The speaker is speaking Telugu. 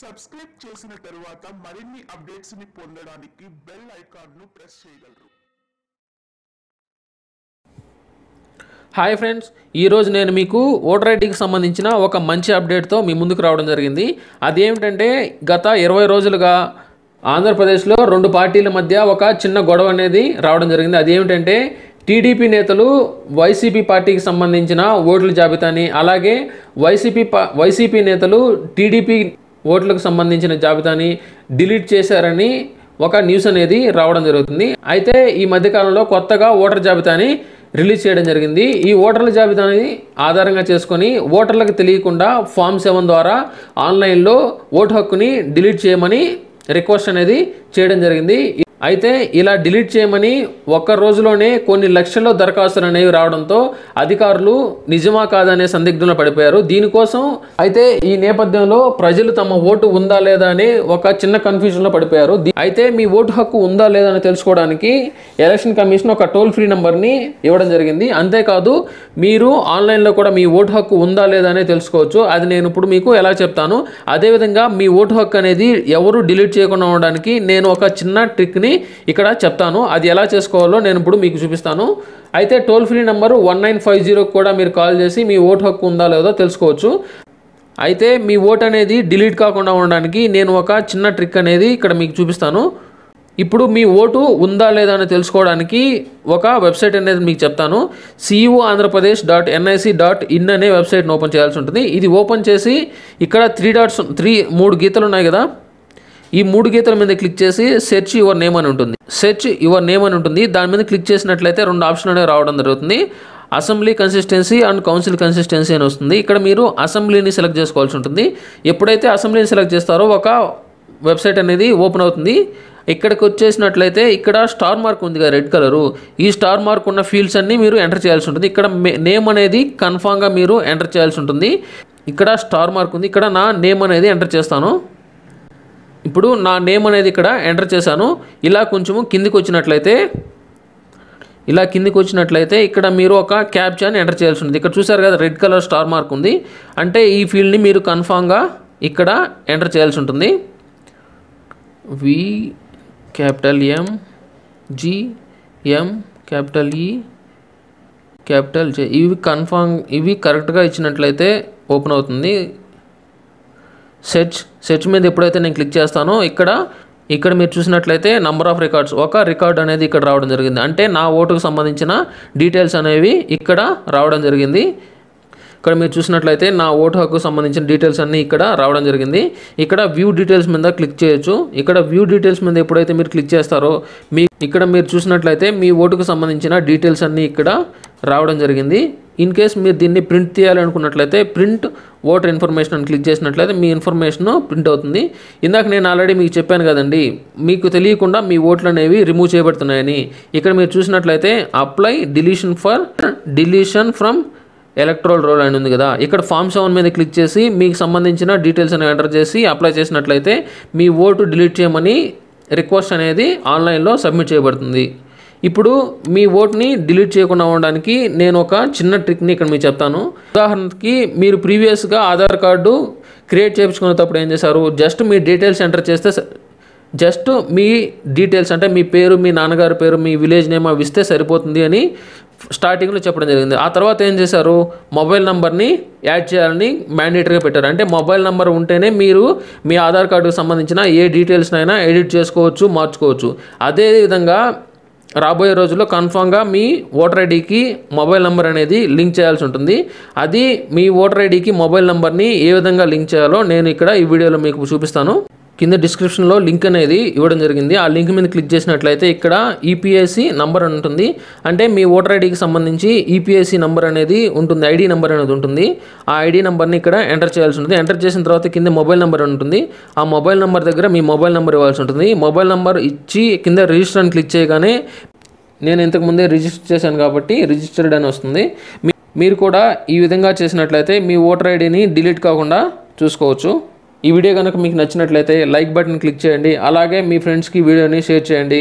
సబ్స్క్రైబ్ చేసిన తరువాత మరిన్ని అప్డేట్స్ని పొందడానికి బెల్ ఐకాన్ను ప్రెస్ చేయగలరు. హాయ్ ఫ్రెండ్స్ ఈరోజు నేను మీకు ఓటర్ ఐడికి సంబంధించిన ఒక మంచి అప్డేట్తో మీ ముందుకు రావడం జరిగింది. అదేమిటంటే గత ఇరవై రోజులుగా ఆంధ్రప్రదేశ్లో రెండు పార్టీల మధ్య ఒక చిన్న గొడవ అనేది రావడం జరిగింది. అదేమిటంటే టీడీపీ నేతలు వైసీపీ పార్టీకి సంబంధించిన ఓట్ల జాబితాని అలాగే వైసీపీ పా వైసీపీ నేతలు టీడీపీ ఓట్లకు సంబంధించిన జాబితాని డిలీట్ చేశారని ఒక న్యూస్ అనేది రావడం జరుగుతుంది. అయితే ఈ మధ్యకాలంలో కొత్తగా ఓటర్ జాబితాని రిలీజ్ చేయడం జరిగింది. ఈ ఓటర్ల జాబితాని ఆధారంగా చేసుకొని ఓటర్లకు తెలియకుండా ఫామ్ సెవెన్ ద్వారా ఆన్లైన్లో ఓటు హక్కుని డిలీట్ చేయమని రిక్వెస్ట్ అనేది చేయడం జరిగింది. అయితే ఇలా డిలీట్ చేయమని ఒక్క రోజులోనే కొన్ని లక్షల దరఖాస్తులు అనేవి రావడంతో అధికారులు నిజమా కాదనే సందిగ్ధంలో పడిపోయారు. దీనికోసం అయితే ఈ నేపథ్యంలో ప్రజలు తమ ఓటు ఉందా లేదా అని ఒక చిన్న కన్ఫ్యూజన్లో పడిపోయారు. అయితే మీ ఓటు హక్కు ఉందా లేదా అని తెలుసుకోవడానికి ఎలక్షన్ కమిషన్ ఒక టోల్ ఫ్రీ నెంబర్ని ఇవ్వడం జరిగింది. అంతేకాదు మీరు ఆన్లైన్లో కూడా మీ ఓటు హక్కు ఉందా లేదా అనేది తెలుసుకోవచ్చు. అది నేను ఇప్పుడు మీకు ఎలా చెప్తాను. అదేవిధంగా మీ ఓటు హక్కు అనేది ఎవరు డిలీట్ చేయకుండా ఉండడానికి నేను ఒక చిన్న ట్రిక్ని ఇక్కడ చెప్తాను. అది ఎలా చేసుకోవాలో నేను ఇప్పుడు మీకు చూపిస్తాను. అయితే toll free number one nine five జీరోకి కూడా మీరు కాల్ చేసి మీ ఓటు హక్కు ఉందా లేదో తెలుసుకోవచ్చు. అయితే మీ ఓట్ అనేది డిలీట్ కాకుండా ఉండడానికి నేను ఒక చిన్న ట్రిక్ అనేది ఇక్కడ మీకు చూపిస్తాను. ఇప్పుడు మీ ఓటు ఉందా లేదా అని తెలుసుకోవడానికి ఒక వెబ్సైట్ అనేది మీకు చెప్తాను. CEO Andhra Pradesh dot NIC dot in అనే వెబ్సైట్ని ఓపెన్ చేయాల్సి ఉంటుంది. ఇది ఓపెన్ చేసి ఇక్కడ త్రీ డాట్స్ త్రీ మూడు గీతలు ఉన్నాయి కదా. ఈ మూడు గీతల మీద క్లిక్ చేసి సెర్చ్ యువర్ నేమ్ అని ఉంటుంది. సెర్చ్ యువర్ నేమ్ అని ఉంటుంది. దాని మీద క్లిక్ చేసినట్లయితే రెండు ఆప్షన్ అనేవి రావడం జరుగుతుంది. Assembly consistency and council consistency అని వస్తుంది. ఇక్కడ మీరు అసెంబ్లీని సెలెక్ట్ చేసుకోవాల్సి ఉంటుంది. ఎప్పుడైతే అసెంబ్లీని సెలెక్ట్ చేస్తారో ఒక వెబ్సైట్ అనేది ఓపెన్ అవుతుంది. ఇక్కడికి వచ్చేసినట్లయితే ఇక్కడ స్టార్ మార్క్ ఉంది కదా రెడ్ కలరు. ఈ స్టార్ మార్క్ ఉన్న ఫీల్డ్స్ అన్నీ మీరు ఎంటర్ చేయాల్సి ఉంటుంది. ఇక్కడ నేమ్ అనేది కన్ఫామ్గా మీరు ఎంటర్ చేయాల్సి ఉంటుంది. ఇక్కడ స్టార్ మార్క్ ఉంది. ఇక్కడ నా నేమ్ అనేది ఎంటర్ చేస్తాను. ఇప్పుడు నా నేమ్ అనేది ఇక్కడ ఎంటర్ చేశాను. ఇలా కొంచెము కిందికి వచ్చినట్లయితే ఇలా కిందికి వచ్చినట్లయితే ఇక్కడ మీరు ఒక క్యాప్చాని ఎంటర్ చేయాల్సి ఉంటుంది ఇక్కడ చూసారు కదా రెడ్ కలర్ స్టార్ మార్క్ ఉంది. అంటే ఈ ఫీల్డ్ని మీరు కన్ఫామ్గా ఇక్కడ ఎంటర్ చేయాల్సి ఉంటుంది. V capital M G M capital E capital J ఇవి కన్ఫామ్ ఇవి కరెక్ట్గా ఇచ్చినట్లయితే ఓపెన్ అవుతుంది. సెర్చ్ సెర్చ్ మీద ఎప్పుడైతే నేను క్లిక్ చేస్తానో ఇక్కడ ఇక్కడ మీరు చూసినట్లయితే నంబర్ ఆఫ్ రికార్డ్స్ ఒక రికార్డ్ అనేది ఇక్కడ రావడం జరిగింది. అంటే నా ఓటుకు సంబంధించిన డీటెయిల్స్ అనేవి ఇక్కడ రావడం జరిగింది. ఇక్కడ మీరు చూసినట్లయితే నా ఓటు హక్కు సంబంధించిన డీటెయిల్స్ అన్నీ ఇక్కడ రావడం జరిగింది. ఇక్కడ వ్యూ డీటెయిల్స్ మీద క్లిక్ చేయొచ్చు. ఇక్కడ వ్యూ డీటెయిల్స్ మీద ఎప్పుడైతే మీరు క్లిక్ చేస్తారో మీ ఇక్కడ మీరు చూసినట్లయితే మీ ఓటుకు సంబంధించిన డీటెయిల్స్ అన్నీ ఇక్కడ రావడం జరిగింది. ఇన్ కేస్ మీరు దీన్ని ప్రింట్ తీయాలనుకున్నట్లయితే ప్రింట్ ఓటర్ ఇన్ఫర్మేషన్ అని క్లిక్ చేసినట్లయితే మీ ఇన్ఫర్మేషన్ ప్రింట్ అవుతుంది. ఇందాక నేను ఆల్రెడీ మీకు చెప్పాను కదండి మీకు తెలియకుండా మీ ఓట్లు అనేవి రిమూవ్ చేయబడుతున్నాయని. ఇక్కడ మీరు చూసినట్లయితే apply deletion for deletion from electoral roll అని ఉంది కదా. ఇక్కడ ఫామ్ సెవెన్ మీద క్లిక్ చేసి మీకు సంబంధించిన డీటెయిల్స్ అనేవి ఎంటర్ చేసి అప్లై చేసినట్లయితే మీ ఓటు డిలీట్ చేయమని రిక్వెస్ట్ అనేది ఆన్లైన్లో సబ్మిట్ చేయబడుతుంది. ఇప్పుడు మీ ఓట్ని డిలీట్ చేయకుండా ఉండడానికి నేను ఒక చిన్న ట్రిక్ని ఇక్కడ మీకు చెప్తాను. ఉదాహరణకి మీరు ప్రీవియస్గా ఆధార్ కార్డు క్రియేట్ చేయించుకునేటప్పుడు ఏం చేశారు? జస్ట్ మీ డీటెయిల్స్ ఎంటర్ చేస్తే స- జస్ట్ మీ డీటెయిల్స్ అంటే మీ పేరు మీ నాన్నగారి పేరు మీ విలేజ్ నేమ్ అవి ఇస్తే సరిపోతుంది అని స్టార్టింగ్లో చెప్పడం జరిగింది. ఆ తర్వాత ఏం చేశారు? మొబైల్ నెంబర్ని యాడ్ చేయాలని మ్యాండేటరీగా పెట్టారు. అంటే మొబైల్ నెంబర్ ఉంటేనే మీరు మీ ఆధార్ కార్డుకు సంబంధించిన ఏ డీటెయిల్స్నైనా ఎడిట్ చేసుకోవచ్చు మార్చుకోవచ్చు. అదేవిధంగా రాబోయే రోజుల్లో కన్ఫామ్గా మీ ఓటర్ ఐడికి మొబైల్ నెంబర్ అనేది లింక్ చేయాల్సి ఉంటుంది. అది మీ ఓటర్ ఐడికి మొబైల్ నెంబర్ని ఏ విధంగా లింక్ చేయాలో నేను ఇక్కడ ఈ వీడియోలో మీకు చూపిస్తాను. కింద డిస్క్రిప్షన్లో లింక్ అనేది ఇవ్వడం జరిగింది. ఆ లింక్ మీద క్లిక్ చేసినట్లయితే ఇక్కడ ఈపీఎస్సి నంబర్ అని ఉంటుంది. అంటే మీ ఓటర్ ఐడికి సంబంధించి ఈపీఐసి నంబర్ అనేది ఉంటుంది. ఐడి నెంబర్ అనేది ఉంటుంది. ఆ ఐడి నెంబర్ని ఇక్కడ ఎంటర్ చేయాల్సి ఉంటుంది. ఎంటర్ చేసిన తర్వాత కింద మొబైల్ నెంబర్ ఉంటుంది. ఆ మొబైల్ నెంబర్ దగ్గర మీ మొబైల్ నెంబర్ ఇవ్వాల్సి ఉంటుంది. మొబైల్ నెంబర్ ఇచ్చి కింద రిజిస్టర్ అని క్లిక్ చేయగానే నేను ఇంతకుముందే రిజిస్టర్ చేశాను కాబట్టి రిజిస్టర్డ్ అని వస్తుంది. మీరు కూడా ఈ విధంగా చేసినట్లయితే మీ ఓటర్ ఐడిని డిలీట్ కాకుండా చూసుకోవచ్చు. ఈ వీడియో కనుక మీకు నచ్చినట్లయితే లైక్ బటన్ క్లిక్ చేయండి. అలాగే మీ ఫ్రెండ్స్కి వీడియోని షేర్ చేయండి.